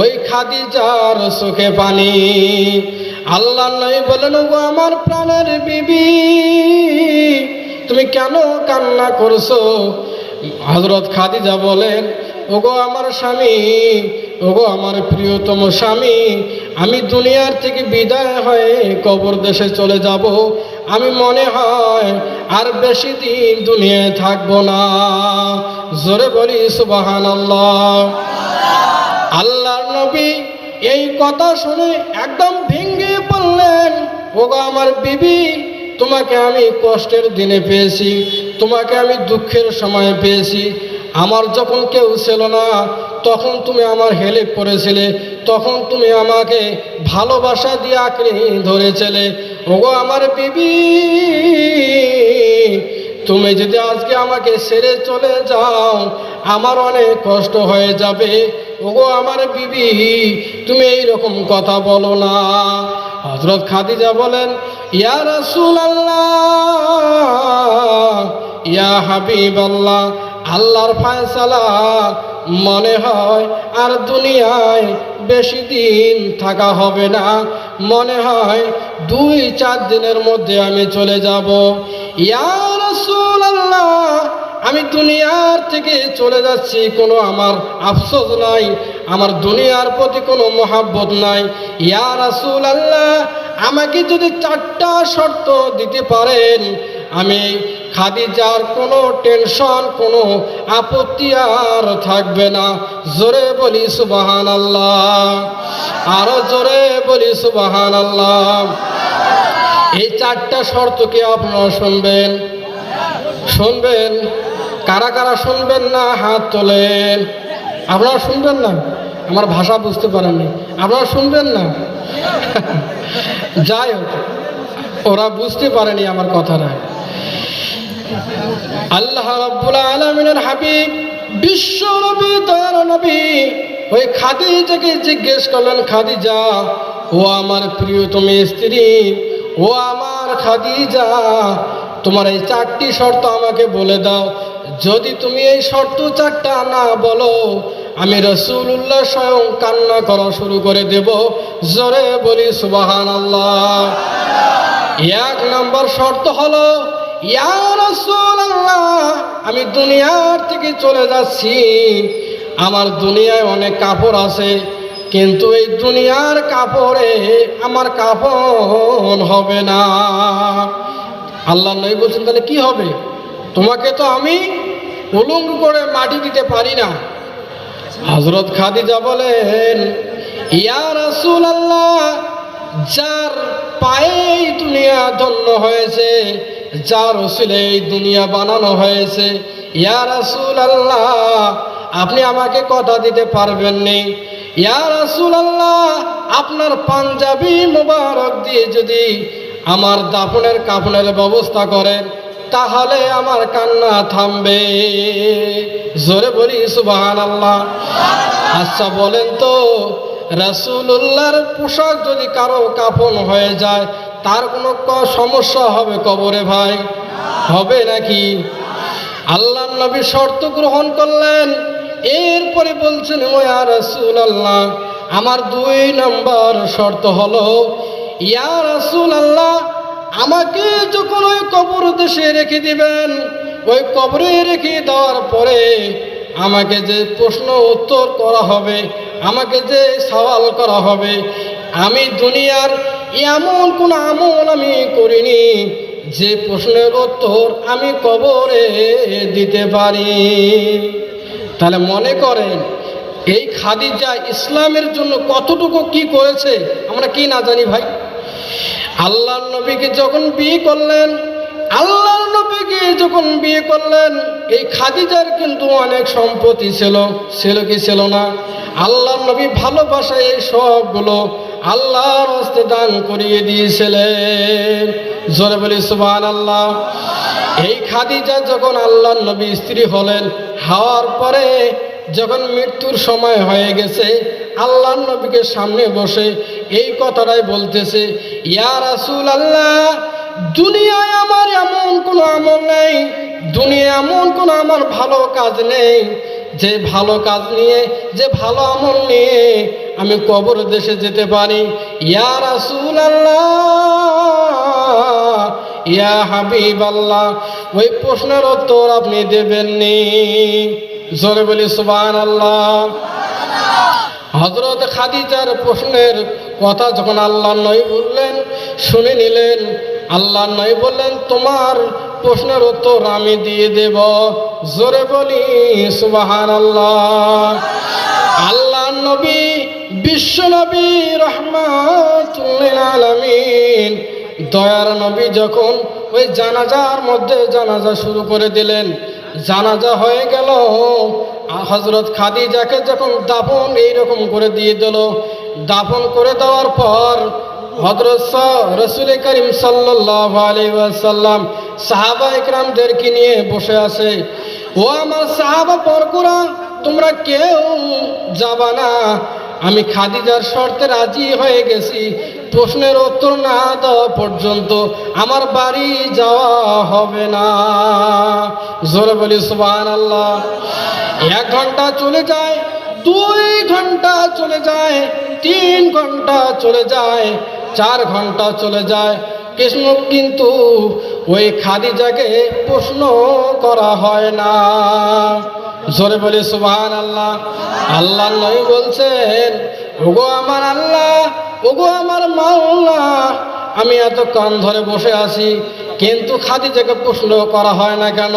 ওই খাদি খাদিজার চোখে পানি। আল্লাহ নয় বলেন গো আমার প্রাণের বিবি, তুমি কেন কান্না করছ? হজরত খাদিজা বলেন, ওগো আমার স্বামী, ওগো আমার প্রিয়তম স্বামী, আমি দুনিয়ার থেকে বিদায় হয়ে কবর দেশে চলে যাব। আমি মনে হয় আর বেশি দিন দুনিয়ায় থাকব না। জোরে বলি সুবাহান আল্লাহ আল্লাহর নবী, এই কথা শুনে একদম ভেঙে পড়লেন। ওগো আমার বিবি, তোমাকে আমি কষ্টের দিনে পেয়েছি, তোমাকে আমি দুঃখের সময় পেয়েছি। আমার যখন কেউ ছিল না, তখন তুমি আমার হেল্প করেছিলে, তখন তুমি আমাকে ভালোবাসা দিয়ে আঁকড়ে ধরেছিলে। ওগো আমার বিবি, তুমি যদি আজকে আমাকে ছেড়ে চলে যাও, আমার অনেক কষ্ট হয়ে যাবে। ওগো আমার বিবি, তুমি এই রকম কথা বলো না। হজরত খাদিজা বলেন, ইয়া রাসূল আল্লাহ ইয়া হাবিব আল্লাহ আল্লাহর ফায়সালা মনে হয় আর দুনিয়ায় বেশি দিন থাকা হবে না। মনে হয় দুই, চার দিনের মধ্যে আমি চলে যাব। ইয়া রাসূলুল্লাহ আমি দুনিয়ার থেকে চলে যাচ্ছি, কোনো আমার আফসোস নাই, আমার দুনিয়ার প্রতি কোনো মহাব্বত নাই। ইয়া রাসূল আল্লাহ আমাকে যদি চারটা শর্ত দিতে পারেন, আমি খাদিজার কোনো টেনশন, কোনো আপত্তি আর থাকবে না। জোরে বলি সুবাহান আল্লাহ আরও জোরে বলি সুবাহান আল্লাহ এই চারটা শর্ত কি আপনারা শুনবেন? শুনবেন? কারা কারা শুনবেন না হাত তোলেন। আপনারা শুনবেন না? আমার ভাষা বুঝতে পারেননি আপনারা শুনবেন না? যাই হোক, ওরা বুঝতে পারেনি আমার কথাটা। আল্লাহ রাব্বুল আলামিনের হাবিব, বিশ্ব নবী দয়ার নবী, ওই খাদিজাকে জিজ্ঞেস করলেন, খাদিজা, ও আমার প্রিয়তমী স্ত্রী, ও আমার খাদিজা, তোমার এই চারটি শর্ত আমাকে বলে দাও। যদি তুমি এই শর্ত চারটা না বলো, আমি রসুল্লাহ স্বয়ং কান্না করা শুরু করে দেব। জোরে বলি সুবাহান আল্লাহ এক নম্বর শর্ত হলো আমি দুনিয়ার থেকে চলে যাচ্ছি। আমার দুনিয়ায় অনেক কাপড় আছে, কিন্তু এই দুনিয়ার কাপড়ে আমার কাপড় হবে না। আল্লাহ নবী বলছেন, তাহলে কি হবে? তোমাকে তো আমি উলঙ্গ করে মাটি দিতে পারি না। হজরত খাদিজা বলেন, ইয়া রাসূল আল্লাহ যার পায়ে দুনিয়া ধন্য হয়েছে যার ওসিলে এই দুনিয়া বানানো হয়েছে, ইয়া রাসূল আল্লাহ আপনি আমাকে কথা দিতে পারবেন নি। ইয়া রাসূল আল্লাহ আপনার পাঞ্জাবি মোবারক দিয়ে যদি আমার দাফনের কাফনের ব্যবস্থা করেন তাহলে আমার কান্না থামবে। জোরে বলি সুবাহান আল্লাহ আচ্ছা বলেন তো, রাসূলুল্লাহর পোশাক যদি কারও কাফন হয়ে যায়, তার কোনো সমস্যা হবে কবরে ভাই? হবে নাকি? আল্লাহ নবী শর্ত গ্রহণ করলেন। এরপরে বলছেন, ও রাসুল আল্লাহ আমার দুই নম্বর শর্ত হলো, ইয়া রাসুল আল্লাহ আমাকে যখন ওই কবর দেশে রেখে দিবেন, ওই কবরে রেখে দেওয়ার পরে আমাকে যে প্রশ্ন উত্তর করা হবে, আমাকে যে সওয়াল করা হবে, আমি দুনিয়ার এমন কোন আমল আমি করিনি যে প্রশ্নের উত্তর আমি কবরে দিতে পারি। তাহলে মনে করেন, এই খাদিজা ইসলামের জন্য কতটুকু কি করেছে? আমরা কি না জানি ভাই? আল্লাহর নবীকে যখন বিয়ে করলেন, আল্লাহর নবীকে যখন বিয়ে করলেন, এই খাদিজার কিন্তু অনেক সম্পত্তি ছিল। ছিল কি ছিল না? আল্লাহর নবী ভালোবাসায় এই সবগুলো আল্লাহর হস্তে দান করিয়ে দিয়েছিলেন। জোরে বলি সুবহান আল্লাহ এই খাদিজা যখন আল্লাহর নবী স্ত্রী হলেন, হওয়ার পরে যখন মৃত্যুর সময় হয়ে গেছে আল্লাহ নবীকে সামনে বসে এই কথাটাই বলতেছে, ইয়া রাসূল আল্লাহ দুনিয়ায় আমার এমন কোনো আমল নেই দুনিয়া এমন কোনো আমার ভালো কাজ নেই, যে ভালো কাজ নিয়ে, যে ভালো আমল নিয়ে আমি কবর দেশে যেতে পারি। ইয়া রাসূল আল্লাহ ইয়া হাবিব আল্লাহ ওই প্রশ্নের উত্তর আপনি দেবেননি। জোরে বলি সুবহান আল্লাহ হজরত খাদিজার প্রশ্নের কথা যখন আল্লাহ নয় বললেন, শুনে নিলেন আল্লাহ নয় বললেন, তোমার প্রশ্নের উত্তর আমি দিয়ে দেব। জোরে বলি সুবাহান আল্লাহ আল্লাহ নবী, বিশ্ব নবী, রহমাতুল্লিল আলামিন, দয়ার নবী যখন ওই জানাজার মধ্যে জানাজা শুরু করে দিলেন জানাজা হয়ে গেল। হজরত খাদিজাকে যখন দাফন এইরকম করে দিয়ে দিল, দাফন করে দেওয়ার পর হজরত রসুল করিম ওয়াসাল্লাম সাহাবা ইকরামদেরকে নিয়ে বসে আছে। ও আমার সাহাবা পরকুরা তোমরা কেউ যাবা না। আমি খাদিজার শর্তে রাজি হয়ে গেছি। প্রশ্নের উত্তর না দেওয়া পর্যন্ত আমার বাড়ি যাওয়া হবে না। জোরে বলি সুবান আল্লাহ এক ঘণ্টা চলে যায়, দুই ঘণ্টা চলে যায়, তিন ঘণ্টা চলে যায়, চার ঘণ্টা চলে যায়। কৃষ্ণ কিন্তু ওই খাদিজাকে প্রশ্ন করা হয় না। জোরে বলি সুবাহান আল্লাহ আল্লাহ নয় বলছেন, ওগো আমার আল্লাহ ওগো আমার মাওলা, আমি এত কান ধরে বসে আছি, কিন্তু খাদিজাকে প্রশ্ন করা হয় না কেন?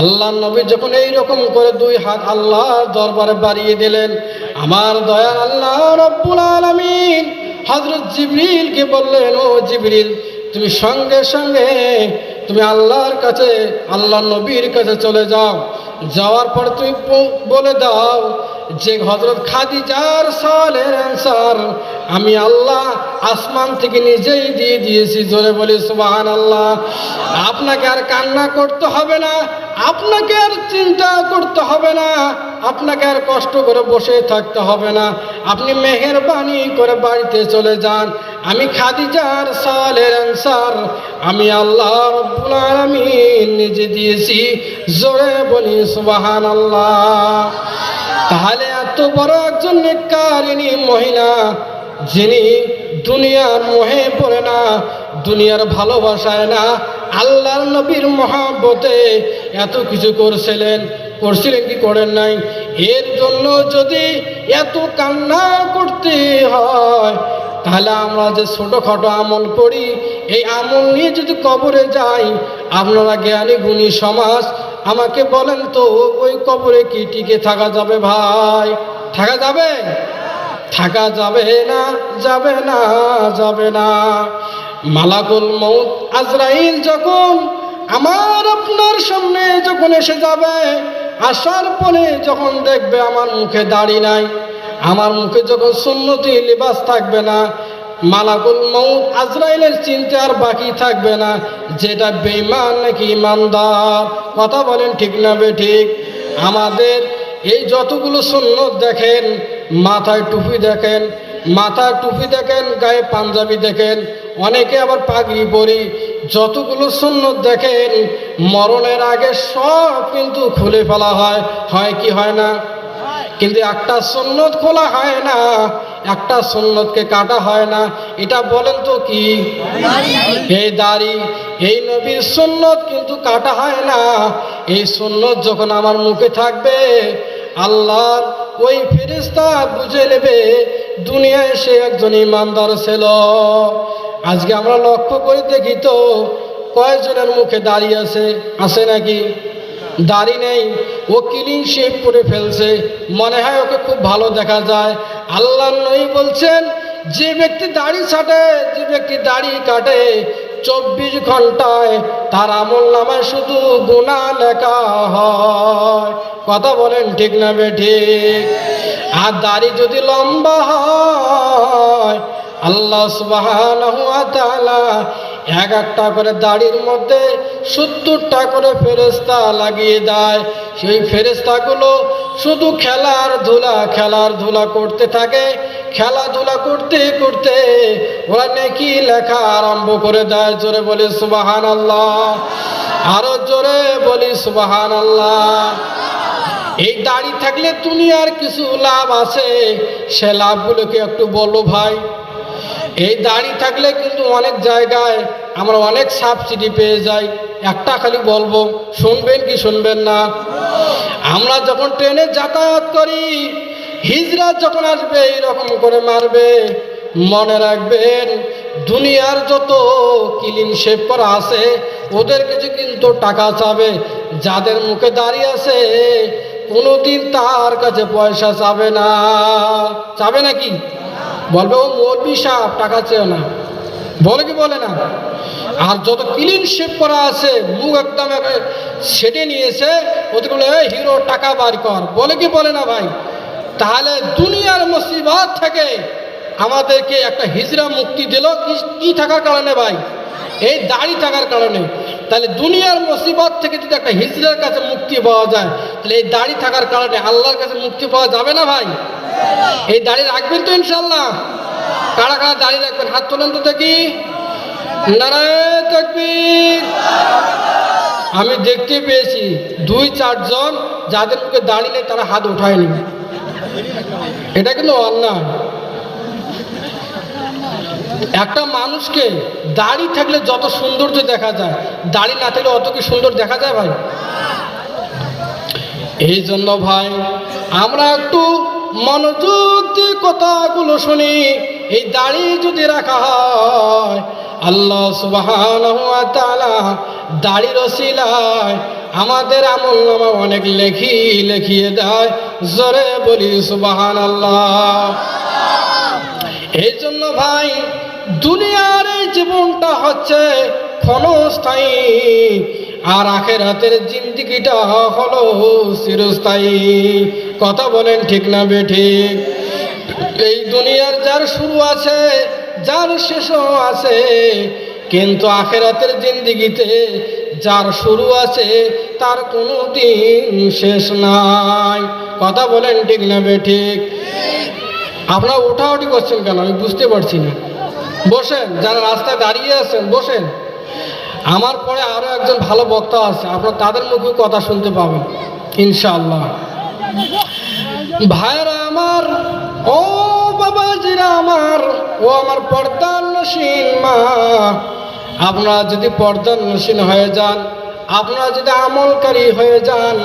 আল্লাহ নবী যখন এই রকম করে দুই হাত আল্লাহর দরবারে বাড়িয়ে দিলেন, আমার দয়াল আল্লাহ রব্বুল আলামিন হজরত জিবরিলকে বললেন, ও জিবরিল, তুমি সঙ্গে সঙ্গে তুমি আল্লাহর কাছে, আল্লাহ নবীর কাছে চলে যাও। যাওয়ার পর তুমি বলে দাও যে হজরত খাদি যার সালের অ্যান্সার আমি আল্লাহ আসমান থেকে নিজেই দিয়ে দিয়েছি। জোরে বলি সুবাহান আল্লাহ আপনাকে আর কান্না করতে হবে না, আপনাকে আর চিন্তা করতে হবে না, আপনাকে আর কষ্ট করে বসে থাকতে হবে না। আপনি মেহেরবানি করে বাড়িতে চলে যান। আমি খাদিজার সালের অ্যান্সার আমি আল্লাহ রব্বুল আলামিন নিজে দিয়েছি। জোরে বলি সুবাহান আল্লাহ তাহলে এত বড় একজন নেকারিনী মহিলা, যিনি দুনিয়ার মোহে পড়ে না, দুনিয়ার ভালোবাসায় না, আল্লাহর নবীর মহাব্বতে এত কিছু করছিলেন করছিলেন কি করেন নাই? এর জন্য যদি এত কান্না করতে হয় তাহলে আমরা যে ছোটোখাটো আমল করি, এই আমল নিয়ে যদি কবরে যাই, আপনারা জ্ঞানী গুণী সমাজ, আমাকে বলেন তো, ওই কবরে কি টিকে থাকা যাবে ভাই? থাকা যাবে? থাকা যাবে না যাবে না যাবে না। মালাকুল মৌত আজরাইল যখন আমার আপনার সামনে যখন এসে যাবে, আসার পরে যখন দেখবে আমার মুখে দাড়ি নাই আমার মুখে যখন সুন্নতি লিবাস থাকবে না, মালাকুল মৌত আজরাইলের চিন্তা আর বাকি থাকবে না, যেটা বেঈমান নাকি ইমানদার, কথা বলেন ঠিক না বে ঠিক? আমাদের এই যতগুলো সুন্নত দেখেন, মাথায় টুপি দেখেন, মাথায় টুপি দেখেন, গায়ে পাঞ্জাবি দেখেন, অনেকে আবার পাগড়ি পরি, যতগুলো সুন্নত দেখেন, মরণের আগে সব কিন্তু খুলে ফেলা হয় হয় কি হয় না? কিন্তু একটা সুন্নত খোলা হয় না একটা সুন্নতকে কাটা হয় না। এটা বলেন তো কি? এই দাড়ি এই নবীর সুন্নত কিন্তু কাটা হয় না। এই সুন্নত যখন আমার মুখে থাকবে আল্লাহর ওই ফেরিস্তা বুঝে নেবে দুনিয়ায় সে একজন ইমানদার ছিল। আজকে আমরা লক্ষ্য করে দেখি তো কয়েকজনের মুখে দাঁড়িয়ে আছে আছে নাকি? দাড়ি নেই ও ক্লিন শেপ করে ফেলছে। মনে হয় ওকে খুব ভালো দেখা যায়। আল্লাহ নই বলছেন, যে ব্যক্তি দাড়ি ছাটে, যে ব্যক্তি দাড়ি কাটে, চব্বিশ ঘন্টায় তার আমল নামায় শুধু গুণা লেখা হয়। কথা বলেন ঠিক না ঠিক। আর দাড়ি যদি লম্বা হয়, আল্লাহ ওয়া এক একটা করে দাড়ির মধ্যে সত্তরটা করে ফেরেস্তা লাগিয়ে দেয়। সেই ফেরেস্তাগুলো শুধু খেলার ধুলা খেলার ধুলা করতে থাকে। খেলাধুলা করতে করতে ওরা নেকি লেখা আরম্ভ করে দেয়? জোরে বলি সুবাহান আল্লাহ আরও জোরে বলি সুবাহান আল্লাহ এই দাড়ি থাকলে দুনিয়ার কিছু লাভ আছে। সে লাভগুলোকে একটু বলো ভাই। এই দাড়ি থাকলে কিন্তু অনেক জায়গায় আমরা অনেক সাবসিডি পেয়ে যাই। একটা খালি বলব, শুনবেন কি শুনবেন না? আমরা যখন ট্রেনে যাতায়াত করি, হিজরা যখন আসবে এইরকম করে মারবে। মনে রাখবেন, দুনিয়ার যত ক্লিন শেপ করা আছে, ওদের কিছু কিন্তু টাকা চাবে। যাদের মুখে দাঁড়িয়ে আছে, কোনোদিন তার কাছে পয়সা চাবে না। চাবে নাকি? বলবে, ও মৌলবি সাপ টাকা চেয়েও না। বলে কি বলে না? আর যত ক্লিন শেপ করা আছে, মুখ একদম সেটে নিয়েছে ওদের বলে, "এই হিরো, টাকা বার কর। বলে কি বলে না ভাই? তাহলে দুনিয়ার মুসিবাদ থেকে আমাদেরকে একটা হিজরা মুক্তি দিল। কি থাকার কারণে ভাই? এই দাড়ি থাকার কারণে। তাহলে দুনিয়ার মুসিবত থেকে যদি একটা হিজড়ার কাছে মুক্তি পাওয়া যায়, তাহলে এই দাড়ি থাকার কারণে আল্লাহর কাছে মুক্তি পাওয়া যাবে না ভাই? এই দাড়ি রাখবেন তো ইনশাল্লাহ কারা কারা দাড়ি রাখবেন? হাত তোলেন তো দেখি। আমি দেখতে পেয়েছি দুই, চারজন যাদের মুখে দাঁড়িয়ে নেই তারা হাত উঠায়নি। এটা কিন্তু অন্যায়। একটা মানুষকে দাড়ি থাকলে যত সৌন্দর্য দেখা যায়, দাড়ি না থাকলে অত কি সুন্দর দেখা যায় ভাই? এই জন্য ভাই, আমরা একটু মনোযোগ দিয়ে কথাগুলো শুনি, এই দাড়ি যদি রাখা হয়, আল্লাহ সুবহানাহু ওয়া তাআলা দাড়ি রসিলায় আমাদের আমল নামা অনেক লেখি, লেখিয়ে দেয়। জোরে বলি সুবাহান আল্লাহ এই জন্য ভাই দুনিয়ার এই জীবনটা হচ্ছে ক্ষণস্থায়ী, আর আখের হাতের জিন্দিগিটা হলো চিরস্থায়ী। কথা বলেন ঠিক না বে ঠিক এই দুনিয়ার যার শুরু আছে, যার শেষও আছে, কিন্তু আখেরাতের জিন্দিগিতে যার শুরু আছে, তার কোনো দিন শেষ নাই। কথা বলেন ঠিক না বে ঠিক আপনারা ওঠাউঠি করছেন কেন? আমি বুঝতে পারছি না। বসেন, যারা রাস্তায় দাঁড়িয়ে আছেন, বসেন। আমার পরে আরও একজন ভালো বক্তা আছে, আপনারা তাদের মুখেও কথা শুনতে পাবেন, ইনশাআল্লাহ। ভাইরা আমার, ও বাবাজিরা আমার, ও আমার পর্দার নসীন মা, আপনারা যদি পর্দার নসীন হয়ে যান, আপনারা যদি আমলকারী হয়ে যান,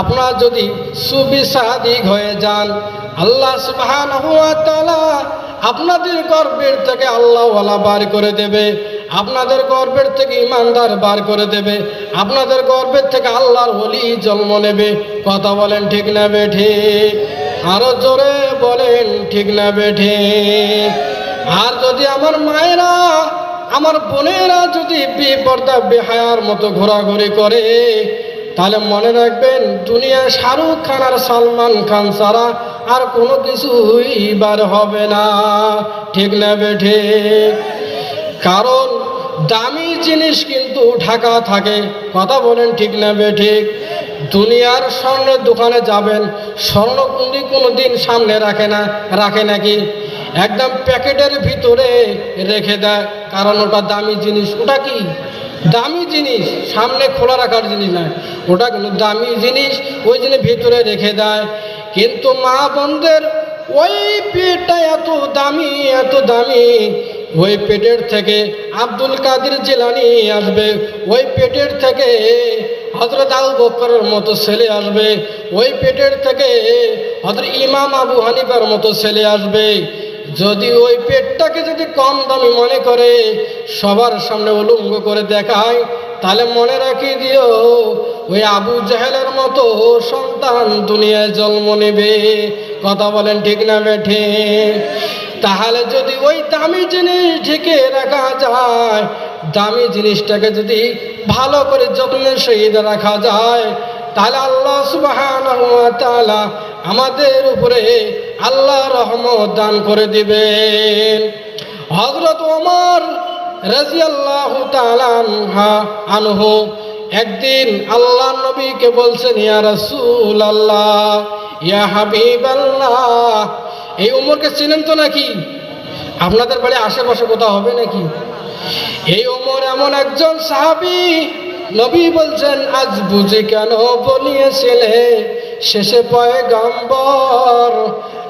আপনারা যদি সুবিসাদিক হয়ে যান, আল্লাহ তাআলা আপনাদের গর্বের থেকে আল্লাহওয়ালা বার করে দেবে, আপনাদের গর্বের থেকে ইমানদার বার করে দেবে, আপনাদের গর্বের থেকে আল্লাহর হলি জন্ম নেবে। কথা বলেন ঠিক না বে ঠিক আরও জোরে বলেন ঠিক না বে ঠিক আর যদি আমার মায়েরা, আমার বোনেরা যদি বেপর্দা, বেহায়ার মতো ঘোরাঘুরি করে, তাহলে মনে রাখবেন দুনিয়ায় শাহরুখ খান আর সালমান খান ছাড়া আর কোনো কিছুই বার হবে না। ঠিক না বেঠে কারণ দামি জিনিস কিন্তু ঢাকা থাকে। কথা বলেন ঠিক না ঠিক? দুনিয়ার স্বর্ণের দোকানে যাবেন স্বর্ণকুন্ডি কোনো দিন সামনে রাখে না, রাখে নাকি? একদম প্যাকেটের ভিতরে রেখে দেয়। কারণ ওটা দামি জিনিস। ওটা কি? দামি জিনিস। সামনে খোলা রাখার জিনিস নয়। ওটা কিন্তু দামি জিনিস। ওই জিনিস ভিতরে রেখে দেয়। কিন্তু মা বোনদের, ওই পেটটা এত দামি এত দামি। ওই পেটের থেকে আব্দুল কাদের জেলানি আসবে, ওই পেটের থেকে হজরত আবু বকরের মতো ছেলে আসবে, ওই পেটের থেকে হজরত ইমাম আবু হানিফার মতো ছেলে আসবে। যদি ওই পেটটাকে যদি কম দামি মনে করে, সবার সামনে উলঙ্গ করে দেখায় তাহলে মনে রাখি দিও, ওই আবু জাহেলের মতো সন্তান দুনিয়ায় জন্ম নেবে। কথা বলেন ঠিক না বেঠে? তাহলে যদি ওই দামি জিনিস ঢেকে রাখা যায়, দামি জিনিসটাকে যদি ভালো করে যত্নের সহিত রাখা যায়, তাহলে আল্লাহ সুবহানাহু ওয়া আমাদের উপরে আল্লাহ রহমত দান করে দিবেন। হজরত ওমর আনহা একদিন আল্লাহ নবীকে বলছেন, ইয়া রাসূল আল্লাহ ইয়া আল্লাহ এই ওমরকে চিনেন তো নাকি? আপনাদের বাড়ি আশেপাশে কোথাও হবে নাকি? এই ওমর এমন একজন সাহাবী, নবী বলছেন, আজ বুঝে কেন বলিয়েছিলে শেষে পয়ে গাম্বর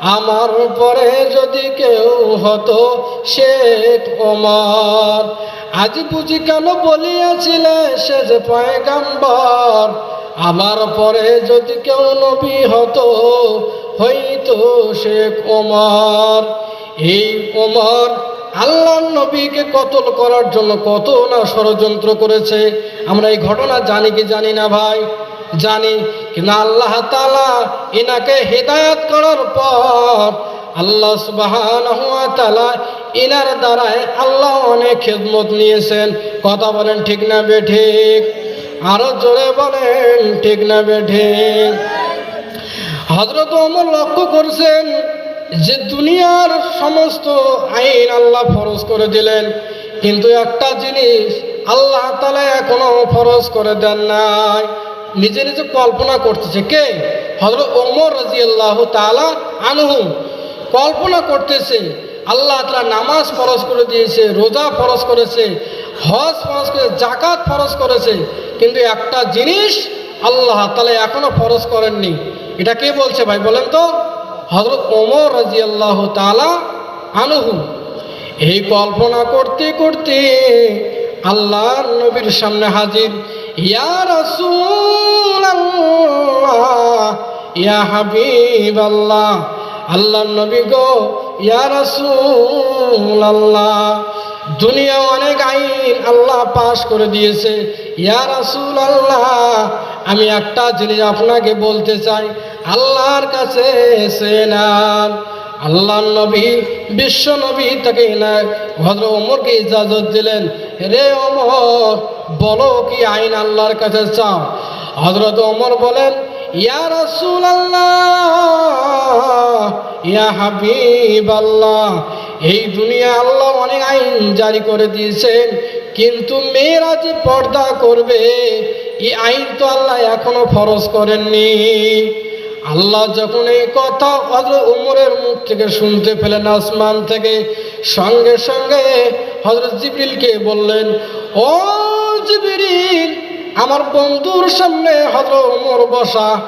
আমার পরে যদি কেউ হতো শেখ ওমর। আজ বুঝি কেন বলিয়াছিলে সে যে পয়ে গাম্বর আমার পরে যদি কেউ নবী হতো, হইতো শেখ ওমর। এই ওমর আল্লাহ নবীকে কতল করার জন্য কত না ষড়যন্ত্র করেছে। আমরা এই ঘটনা জানি কি জানি না ভাই? জানি কিন্তু আল্লাহ তালা এনাকে হেদায়াত করার পর আল্লাহ সুবহানাহু ওয়া তাআলা ইনার দ্বারায় আল্লাহ অনেক খেদমত নিয়েছেন। কথা বলেন ঠিক না বে ঠিক? আরও জোরে বলেন ঠিক না বে ঠিক? হজরত অমর লক্ষ্য করছেন যে দুনিয়ার সমস্ত আইন আল্লাহ ফরজ করে দিলেন। কিন্তু একটা জিনিস আল্লাহ তালা এখনও ফরজ করে দেন নাই। নিজে নিজে কল্পনা করতেছে কে? হজরত ওমর রাজি আল্লাহ তালা আনহু। কল্পনা করতেছে, আল্লাহ তালা নামাজ ফরজ করে দিয়েছে, রোজা ফরজ করেছে, হজ ফরজ করে জাকাত ফরজ করেছে, কিন্তু একটা জিনিস আল্লাহ তালা এখনও ফরজ করেননি। এটা কে বলছে ভাই বলেন তো? হজরত ওমর রাজি আল্লাহ তালা আনহু। এই কল্পনা করতে করতে আল্লাহ নবীর সামনে হাজির। ইয়া ইয়া নবী গো দুনিয়া অনেক আইন আল্লাহ পাশ করে দিয়েছে। ইয়া রাসূল আল্লাহ আমি একটা জিনিস আপনাকে বলতে চাই। আল্লাহর কাছে এসে নেন। আল্লাহ নবী, বিশ্ব নবী তাকে না হজর ওমরকে ইজাজত দিলেন। রে ওমর, বলো কি আইন আল্লাহর কাছে চাও? হজরত ওমর বলেন আল্লাহ ইয়া এই দুনিয়া আল্লাহ অনেক আইন জারি করে দিয়েছেন, কিন্তু মেয়েরা যে পর্দা করবে। এই আইন তো আল্লাহ এখনও ফরজ করেননি। আল্লাহ যখন এই কথা হজরত উমরের মুখ থেকে শুনতে পেলেন, আসমান থেকে, সঙ্গে সঙ্গে হজরত জিবরিলকে বললেন, ও জিবরিল, আমার বন্ধুর সামনে হজরত উমর বসা।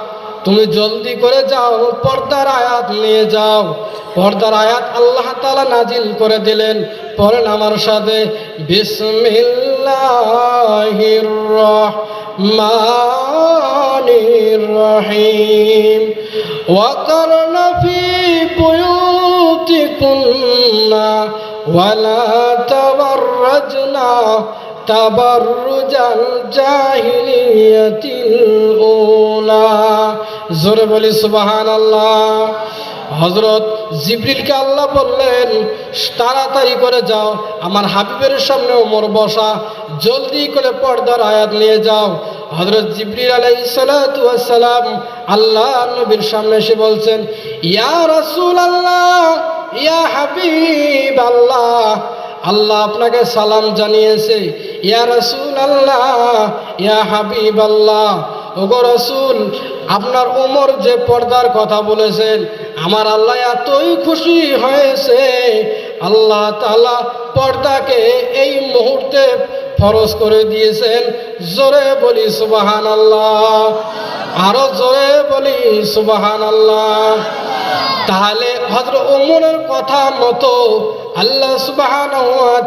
তুমি জলদি করে যাও, পর্দার আয়াত নিয়ে যাও। পর্দার আয়াত আল্লাহ তালা নাজিল করে দিলেন। পড়েন আমার সাথে, বিসমিল্লাহির রহমানির রহিম وقرن في بيوتكن ولا تبرجنا تبرج الجاهلية الأولى জোরে বলি সুবাহান আল্লাহ হজরত জিবরিলকে আল্লাহ বললেন তাড়াতাড়ি করে যাও আমার হাবিবের সামনে ওমর বসা জলদি করে পর্দার আয়াত নিয়ে যাও হজরত জিবরিল আলাই সালাম আল্লাহ নবীর সামনে এসে বলছেন, ইয়া রাসূল আল্লাহ ইয়া হাবিব আল্লাহ আল্লাহ আপনাকে সালাম জানিয়েছে, ইয়া রসুল আল্লাহ ইয়া হাবিব আল্লাহ ওগো রসুল, আপনার ওমর যে পর্দার কথা বলেছেন, আমার আল্লাহ এতই খুশি হয়েছে আল্লাহ তালা পর্দাকে এই মুহূর্তে ফরজ করে দিয়েছেন। জোরে বলি সুবাহান আল্লাহ আরও জোরে বলি সুবাহান আল্লাহ তাহলে হজর ওমরের কথা মতো আল্লাহ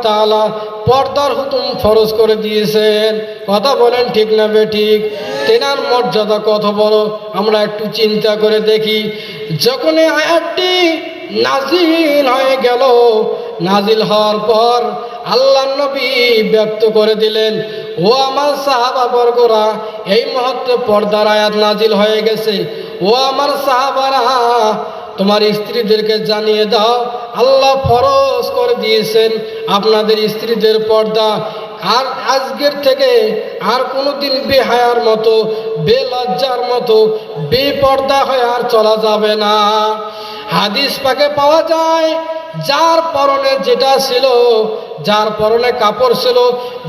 তাআলা পর্দার হুকুম ফরজ করে দিয়েছেন। কথা বলেন ঠিক না বে ঠিক? তেনার মর্যাদা কত বড়? আমরা একটু চিন্তা করে দেখি। যখন এই আয়াতটি নাজিল হয়ে গেল। নাজিল হওয়ার পর আল্লাহ নবী ব্যক্ত করে দিলেন, ও আমার সাহাবা বর্গরা, এই মুহূর্তে পর্দার আয়াত নাজিল হয়ে গেছে। ও আমার সাহাবারা, তোমার স্ত্রীদেরকে জানিয়ে দাও, আল্লাহ ফরজ করে দিয়েছেন আপনাদের স্ত্রীদের পর্দা। আর আজকের থেকে আর কোনো দিন বেহায়ার মতো, বেলজ্জার মতো, বেপর্দা হয়ে আর চলা যাবে না। হাদিস পাকে পাওয়া যায়, যার পরনে যেটা ছিল, যার পরনে কাপড় ছিল,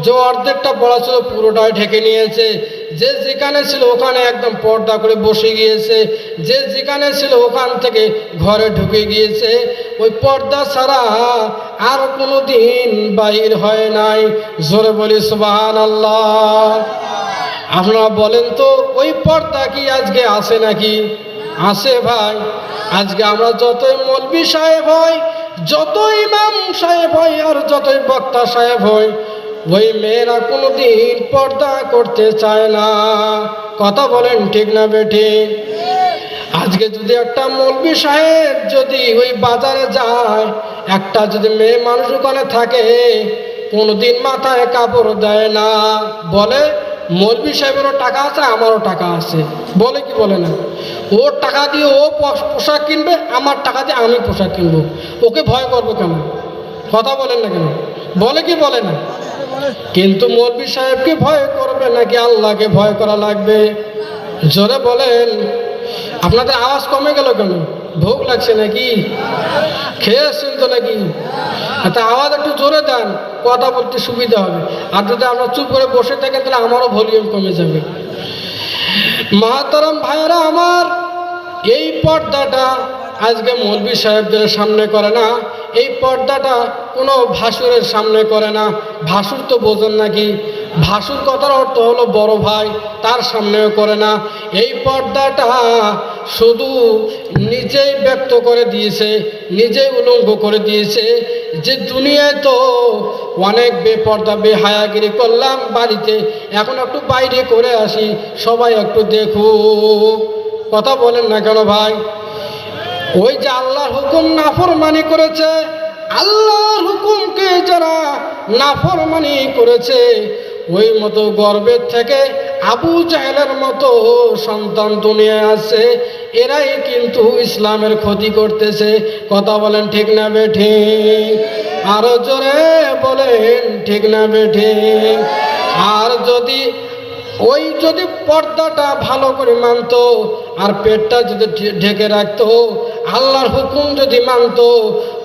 যে অর্ধেকটা পড়া ছিল পুরোটাই ঢেকে নিয়েছে। যে যেখানে ছিল ওখানে একদম পর্দা করে বসে গিয়েছে। যে যেখানে ছিল ওখান থেকে ঘরে ঢুকে গিয়েছে। ওই পর্দা ছাড়া আর কোনো দিন বাহির হয় নাই। জোরে বলি সুবাহান আল্লাহ আপনারা বলেন তো, ওই পর্দা কি আজকে আসে নাকি? আসে ভাই। আজকে আমরা যতই মলবি সাহেব হয় যত ইমাম সাহেব হয় আর যতই বক্তা সাহেব হয় ওই মেয়েরা কোনোদিন পর্দা করতে চায় না। কথা বলেন ঠিক না বেঠে? আজকে যদি একটা মৌলবি সাহেব যদি ওই বাজারে যায়, একটা যদি মেয়ে মানুষ ওখানে থাকে, কোনোদিন মাথায় কাপড় দেয় না। বলে মৌলবি সাহেবেরও টাকা আছে, আমারও টাকা আছে। বলে কি বলে না? ওর টাকা দিয়ে ও পোশাক কিনবে, আমার টাকা দিয়ে আমি পোশাক কিনবো। ওকে ভয় করব কেন? কথা বলেন না কেন? বলে কি বলে না? কিন্তু মৌলবি সাহেবকে ভয় করবে নাকি আল্লাহকে ভয় করা লাগবে? জোরে বলেন। আপনাদের আওয়াজ কমে গেল কেন? ভোগ লাগছে নাকি? খেয়ে আসছেন তো নাকি? তা আওয়াজ একটু জোরে দেন, কথা বলতে সুবিধা হবে। আর যদি আমরা চুপ করে বসে থাকেন তাহলে আমারও ভলিউম কমে যাবে। মাহাতারাম ভাইয়েরা আমার, এই পর্দাটা আজকে মৌলবী সাহেবদের সামনে করে না। এই পর্দাটা কোনো ভাসুরের সামনে করে না। ভাসুর তো বোঝেন নাকি? ভাসুর কথার অর্থ হলো বড় ভাই, তার সামনেও করে না। এই পর্দাটা শুধু নিজেই ব্যক্ত করে দিয়েছে, নিজেই উলঙ্গ করে দিয়েছে যে দুনিয়ায় তো অনেক বেপর্দা, বেহায়াগিরি করলাম বাড়িতে। এখন একটু বাইরে করে আসি, সবাই একটু দেখুক। কথা বলেন না কেন ভাই? ওই যে আল্লাহর হুকুম নাফরমানি করেছে, আল্লাহর হুকুমকে যারা নাফরমানি করেছে, ওই মতো গর্বের থেকে আবু জাহেলের মতো সন্তান দুনিয়ায় আছে, এরাই কিন্তু ইসলামের ক্ষতি করতেছে। কথা বলেন ঠিক না বেঠে? আরও জোরে বলেন ঠিক না বেঠে? আর যদি ওই যদি পর্দাটা ভালো করে মানতো, আর পেটটা যদি ঢেকে রাখতো, আল্লাহর হুকুম যদি মানতো,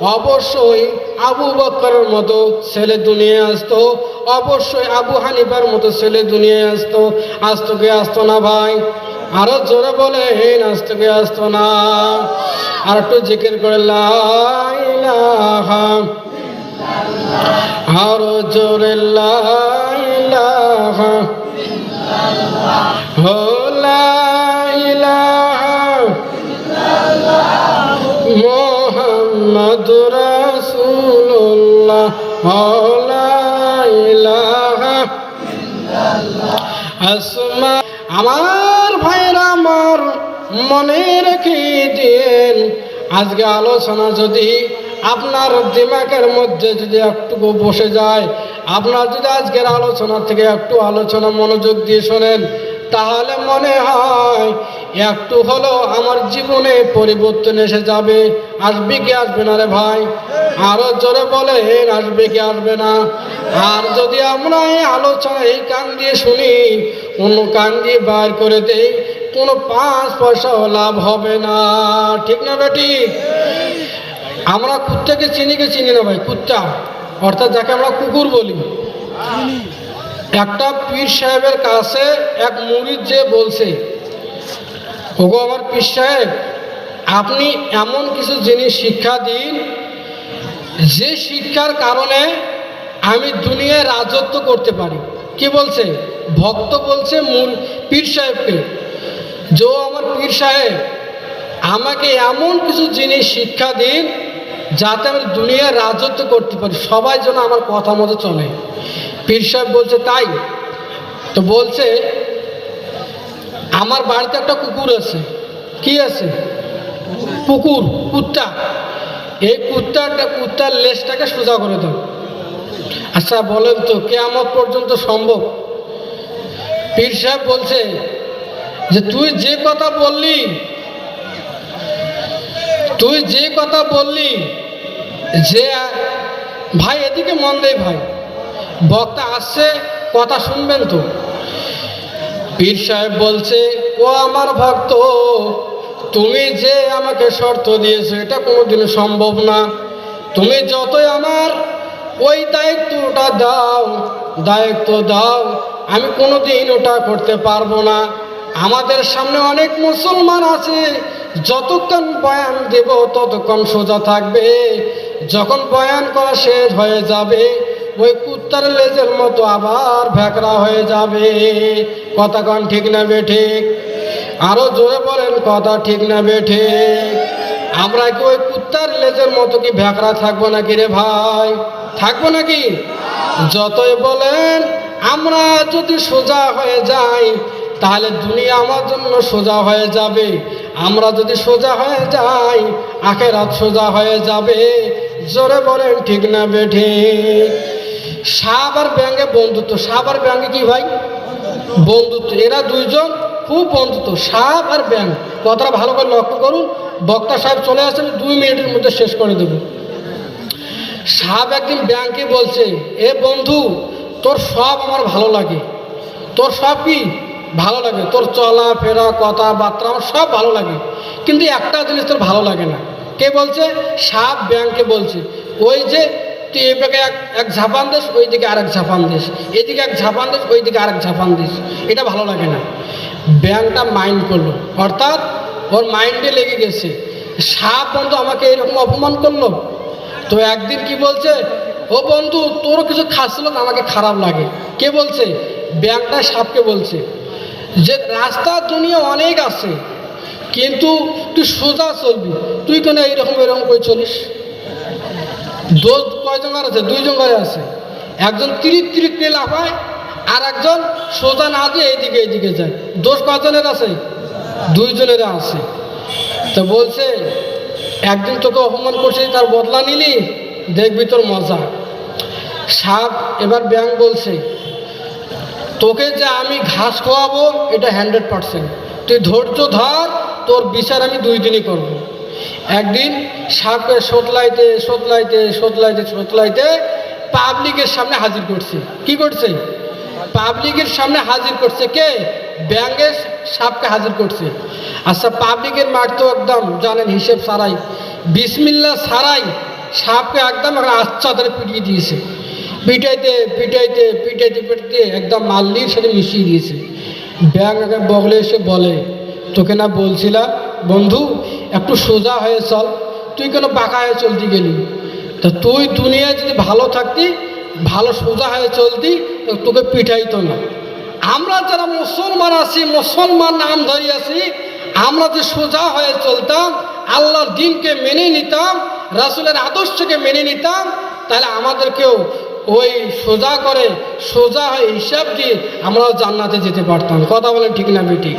অবশ্যই আবু বক্করের মতো ছেলে দুনিয়ায় আসতো, অবশ্যই আবু হানিফার মতো ছেলে দুনিয়ায় আসতো আসতো কি, আসতো না ভাই? আরও জোরে বলেন, আসতো কি, আসতো না? আর একটু জিকির করে আরও জোরে লা ইলাহা হো লা ইলাহা আমার ভাইরা আমার মনে রেখে দিন আজকে আলোচনা যদি আপনার দিমাগের মধ্যে যদি একটুকু বসে যায় আপনার যদি আজকের আলোচনা থেকে একটু আলোচনা মনোযোগ দিয়ে শোনেন, তাহলে মনে হয় একটু হলো আমার জীবনে পরিবর্তন এসে যাবে। আসবে কি আসবে না রে ভাই? আরও জোরে বলেন, আসবে কি আসবে না? আর যদি আমরা এই আলোচনা এই কান দিয়ে শুনি, অন্য কান দিয়ে বার করে দেই, কোনো পাঁচ পয়সাও লাভ হবে না। ঠিক না বেটি? আমরা কুত্তাকে চিনি কে চিনি না ভাই? কুত্তা। অর্থাৎ যাকে আমরা কুকুর বলি। একটা পীর সাহেবের কাছে এক মুরিদ যে বলছে, ওগো আমার পীর সাহেব, আপনি এমন কিছু জিনিস শিক্ষা দিন, যে শিক্ষার কারণে আমি দুনিয়ায় রাজত্ব করতে পারি। কি বলছে? ভক্ত বলছে পীর সাহেবকে, যে আমার পীর সাহেব, আমাকে এমন কিছু জিনিস শিক্ষা দিন যাতে আমি দুনিয়ায় রাজত্ব করতে পারি, সবাই যেন আমার কথা মতো চলে। পীর সাহেব বলছে, তাই? তো বলছে, আমার বাড়িতে একটা কুকুর আছে। কি আছে? কুকুর কুত্তা। এই কুত্তাটা কুত্তার লেজটাকে সোজা করে দাও। আচ্ছা বলেন তো, কেয়ামত পর্যন্ত সম্ভব? পীর সাহেব বলছে, যে তুই যে কথা বললি, তুই যে কথা বললি যে ভাই, এদিকে মন দেয় ভাই। বক্তা আসছে, কথা শুনবেন তো। পীর সাহেব বলছে, ও আমার ভক্ত, তুমি যে আমাকে শর্ত দিয়েছ, এটা কোনোদিন সম্ভব না। তুমি যতই আমার ওই দায়িত্বটা দাও, দায়িত্ব দাও, আমি কোনোদিন ওটা করতে পারব না। আমাদের সামনে অনেক মুসলমান আছে যতক্ষণ বয়ান দেব, ততক্ষণ সোজা থাকবে। যখন বয়ান করা শেষ হয়ে যাবে, ওই কুত্তার লেজের মতো আবার ভ্যাকরা হয়ে যাবে। কথা কন ঠিক না বেঠিক আরও জোরে বলেন, কথা ঠিক না বেঠিক আমরা কি ওই কুত্তার লেজের মতো কি ভ্যাকরা থাকব নাকি রে ভাই? থাকব নাকি? যতই বলেন, আমরা যদি সোজা হয়ে যাই, তাহলে দুনিয়া আমার জন্য সোজা হয়ে যাবে। আমরা যদি সোজা হয়ে যাই, আখেরাত সোজা হয়ে যাবে। জোরে বলেন, ঠিক না বেঠে সাবার ব্যাঙ্গে বন্ধুত্ব। সাবার ব্যাঙ্গে কি ভাই? বন্ধুত্ব। এরা দুইজন খুব বন্ধুত্ব। সাপ আর ব্যাং কথাটা ভালো করে লক্ষ্য করুন। বক্তা সাহেব চলে আসেন, দুই মিনিটের মধ্যে শেষ করে দেবো। সাহেব একদিন ব্যাংকে বলছে, এ বন্ধু, তোর সব আমার ভালো লাগে। তোর সব কি? ভালো লাগে। তোর চলা, ফেরা কথাবার্তা আমার সব ভালো লাগে। কিন্তু একটা জিনিস তোর ভালো লাগে না। কে বলছে? সাপ ব্যাংকে বলছে। ওই যে তুই এদিকে এক এক ঝাপান দিস ওই দিকে আরেক ঝাপান দিস। এদিকে এক ঝাপান দিস ওই দিকে আরেক ঝাপান দিস। এটা ভালো লাগে না। ব্যাংকটা মাইন্ড করল। অর্থাৎ ওর মাইন্ডে লেগে গেছে। সাপ বন্ধু আমাকে এরকম অপমান করল। তো একদিন কি বলছে? ও বন্ধু তোর কিছু খাচ্ছিল আমাকে খারাপ লাগে। কে বলছে? ব্যাংকটা সাপকে বলছে। যে রাস্তা দুনিয়া অনেক আছে, কিন্তু তুই সোজা চলবি। তুই কেন এইরকম এরকম করে চলিস? দোষ কয়জন আছে? দুইজন আছে। একজন তিরিক তিরিক নিয়ে লাফায় আর একজন সোজা না দিয়ে এইদিকে এইদিকে যায়। দোষ কয়জনের আছে? দুইজনের আছে। তো বলছে, একদিন তোকে অপমান করছে, তার বদলা নিলি? দেখবি তোর মজা। সাপ এবার ব্যাং বলছে তোকে যে আমি ঘাস খাওয়াবো এটা হান্ড্রেড পারসেন্ট। তুই ধৈর্য ধর, তোর বিচার আমি দুই দিনই করব। একদিন সাপকে সোতলাইতে সোতলাইতে সোতলাইতে সোতলাইতে পাবলিকের সামনে হাজির করছে। কি করছে? পাবলিকের সামনে হাজির করছে কে? ব্যাঙ্গের সাপকে হাজির করছে। আচ্ছা পাবলিকের মাঠ তো একদম, জানেন, হিসেব সারাই বিসমিল্লা সারাই সাপকে একদম আচ্ছা ধরে পিটিয়ে দিয়েছে। পিটাইতে পিটাইতে পিটাইতে পিটাইতে একদম মাল্লির সাথে মিশিয়ে দিয়েছে। ব্যাং আগে বগলে এসে বলে, তোকে না বলছিলাম, বন্ধু, একটু সোজা হয়ে চল, তুই কেন বাঁকা হয়ে চলতে গেলি। তা তুই দুনিয়ায় যদি ভালো থাকতি, ভালো সোজা হয়ে চলতি তোকে পিঠাইতো না। আমরা যারা মুসলমান আছি, মুসলমান নাম ধরে আছি, আমরা যে সোজা হয়ে চলতাম, আল্লাহর দিনকে মেনে নিতাম, রাসুলের আদর্শকে মেনে নিতাম, তাহলে আমাদেরকেও ওই সোজা করে সোজা হয় হিসাব দিয়ে আমরাও জান্নাতে যেতে পারতাম। কথা বলেন ঠিক না বেটি